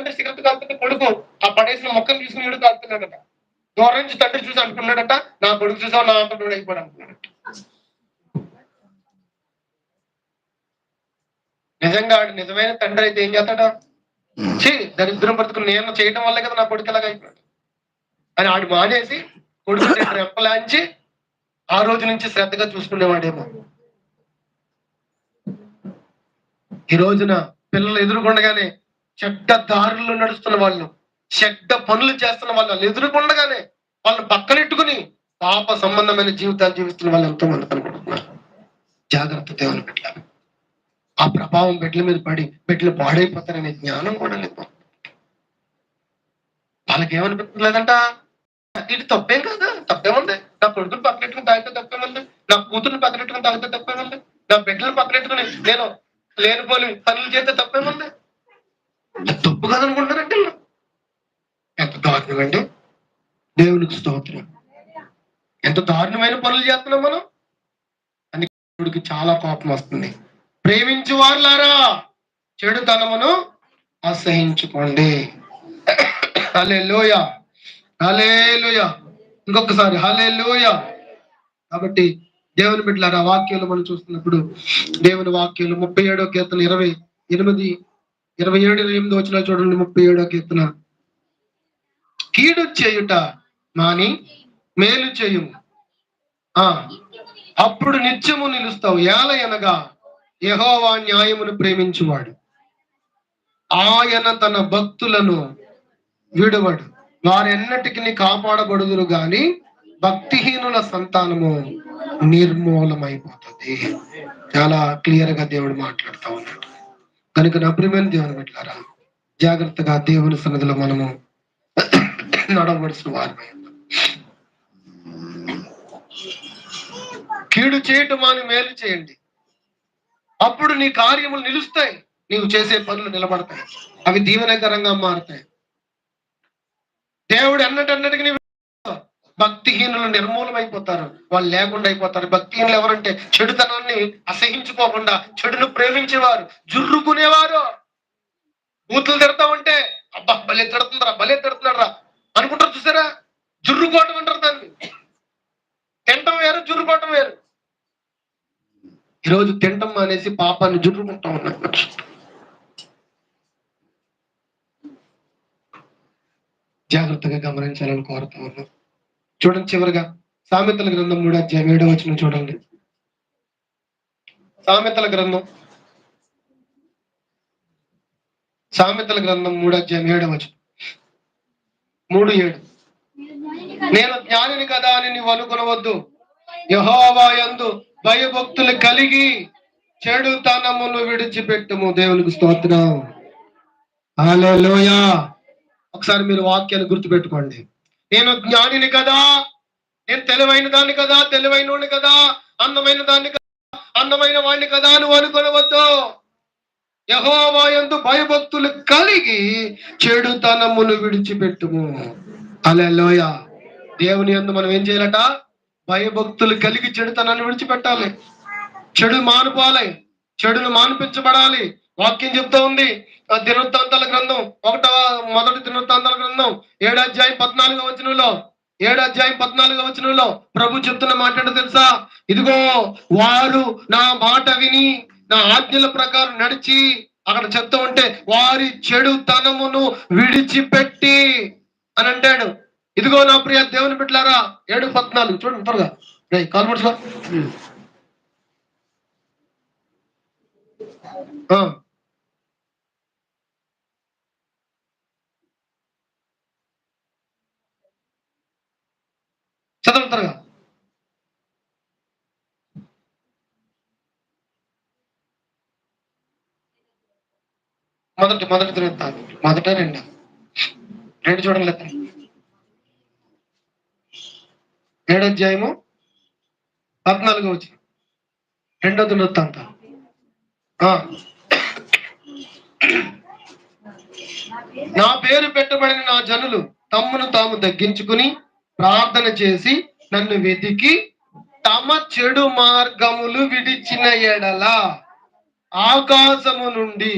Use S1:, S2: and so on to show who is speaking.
S1: తండ్రి సిగరెట్ కాలుతుంటే కొడుకు ఆ పడేసిన మొక్కను తీసుకుని వీడు కాలుతున్నాడట దూరం నుంచి తండ్రి చూసి అనుకున్నాడట నా కొడుకు చూసావు నా అంటున్నాడు అయిపోయాడు అనుకున్నాడట. నిజంగా ఆడు నిజమైన తండ్రి అయితే ఏం చేస్తాడా? చే దరిద్రం బ్రతుకు నేను చేయడం వల్లే కదా నా కొడుకు ఎలాగ అయిపోయాడు. అని ఆడు మానేసి కొడుకు రెప్పలాంచి ఆ రోజు నుంచి శ్రద్ధగా చూసుకునేవాడేమో. ఈ రోజున పిల్లలు ఎదురుకుండగానే చెడ్డ దారుల్లో నడుస్తున్న వాళ్ళు చెడ్డ పనులు చేస్తున్న వాళ్ళు ఎదురుకుండగానే వాళ్ళు పక్కనెట్టుకుని పాప సంబంధమైన జీవితాలు జీవిస్తున్న వాళ్ళు ఎంతో మంది కనుకుంటున్నారు జాగ్రత్త దేవుని పెట్టాలి ఆ ప్రభావం బిడ్డల మీద పడి బిడ్డలు పాడైపోతారనే జ్ఞానం కూడా లేదు. వాళ్ళకి ఏమనిపించలేదంట ఇది తప్పేం కదా తప్పేముంది? నా కొడుకుని పక్కనెట్టుకుని తాగితే తప్పేముంది? నా కూతుర్ని పక్కనెట్టుకుని తాగితే తప్పేముంది? నా బిడ్డలను పక్కనెట్టుకుని నేను లేనిపోని పనులు చేస్తే తప్పేముంది? తప్పు కాదనుకుంటారంటే ఎంత దారుణం అండి. దేవునికి స్తోత్రం. ఎంత దారుణమైన పనులు చేస్తున్నాం మనం. అని దేవుడికి చాలా కోపం వస్తుంది. ప్రేమించు వారులారా చెడుతనమును అసహించుకోండి. హలే లోయ హలే లోయ ఇంకొకసారి హలే లోయ కాబట్టి దేవుని బిడ్డలారా వాక్యాలు మనం చూస్తున్నప్పుడు దేవుని వాక్యాలు ముప్పై ఏడో కీర్తన ఇరవై ఎనిమిది ఇరవై ఏడు ఇరవై ఎనిమిది వచ్చిన చూడండి ముప్పై ఏడో కీర్తన. కీడు చేయుట మాని మేలు చేయుము. ఆ అప్పుడు నిత్యము నిలుస్తావు. ఏల అనగా యహోవా న్యాయమును ప్రేమించువాడు. ఆయన తన భక్తులను విడువడు. వారెన్నటికి కాపాడబడుదురు గాని భక్తిహీనుల సంతానము నిర్మూలమైపోతుంది. చాలా క్లియర్గా దేవుడు మాట్లాడుతూ ఉన్నాడు. కనుక నా ప్రియమైన దేవుని పెట్టారా జాగ్రత్తగా దేవుని సన్నిధిలో మనము నడవలసిన వారి కీడు చేయటం మాని మేలు చేయండి. అప్పుడు నీ కార్యములు నిలుస్తాయి. నీవు చేసే పనులు నిలబడతాయి. అవి దీవెనకరంగా మారుతాయి. దేవుడు అన్నటన్నటికి భక్తిహీనులు నిర్మూలమైపోతారు. వాళ్ళు లేకుండా అయిపోతారు. భక్తిహీనులు ఎవరంటే చెడుతనాన్ని అసహించుకోకుండా చెడును ప్రేమించేవారు జుర్రుకునేవారు. బూతులు తిడతా ఉంటే అబ్బా భలే తిడుతుందరా భలే తిడుతున్నారా అనుకుంటారు చూసారా? జుర్రుకోవటం అంటారు దాన్ని. తింటం వేరు జుర్రుకోవటం వేరు. ఈరోజు తింటం అనేసి పాపాన్ని జుర్రుకుంటా ఉన్నారు జాగ్రత్తగా గమనించాలని కోరుతా ఉన్నాం. చూడండి చివరిగా. సామెతల గ్రంథం మూడు అధ్యాయం ఏడో వచ్చిన చూడండి. సామెతల గ్రంథం. సామెతల గ్రంథం మూడు అధ్యాయం ఏడో వచ్చిన మూడు ఏడు. నేను జ్ఞానిని కదా అని నీవు అనుకునవద్దు. యహోవాయందు భయభక్తులు కలిగి చెడుతనమును విడిచిపెట్టుము. దేవునికి స్తోత్రం. ఒకసారి మీరు వాక్యాన్ని గుర్తుపెట్టుకోండి. నేను జ్ఞానిని కదా. నేను తెలివైన దాన్ని కదా తెలివైన కదా అందమైన దాన్ని కదా అందమైన వాడిని కదా నువ్వు అనుకోనవద్దు. యహోవాయందు భయభక్తులు కలిగి చెడుతనమును విడిచిపెట్టుము. అలెలోయ దేవుని అందు మనం ఏం చేయాలట? భయభక్తులు కలిగి చెడుతనాన్ని విడిచిపెట్టాలి. చెడు మానుపాలి చెడును మానిపించబడాలి. వాక్యం చెప్తా ఉంది. దినవృత్తాంతాల గ్రంథం ఒకటవ మొదటి దినవృత్తాంతాల గ్రంథం ఏడు అధ్యాయం పద్నాలుగో వచనంలో ఏడు అధ్యాయం పద్నాలుగో వచనంలో ప్రభు చెప్తున్న మాట తెలుసా? ఇదిగో వారు నా మాట విని నా ఆజ్ఞల ప్రకారం నడిచి అక్కడ చెప్తూ ఉంటే వారి చెడు తనమును విడిచిపెట్టి అని అంటాడు. ఇదిగో నా ప్రియ దేవుని పెట్టారా ఏడు పద్నాలుగు చూడండి త్వరగా. రేయ్, తొందరగా. మొదటి మొదటి తిరుగుతాను మొదట రెండు. రెండు చూడండి ఏడో అధ్యాయము పద్నాలుగు వచ్చి రెండో దినవృత్తాంత నా పేరు పెట్టబడిన నా జనులు తమ్మును తాము తగ్గించుకుని ప్రార్థన చేసి నన్ను వెతికి తమ చెడు మార్గములు విడిచిన ఎడల ఆకాశము నుండి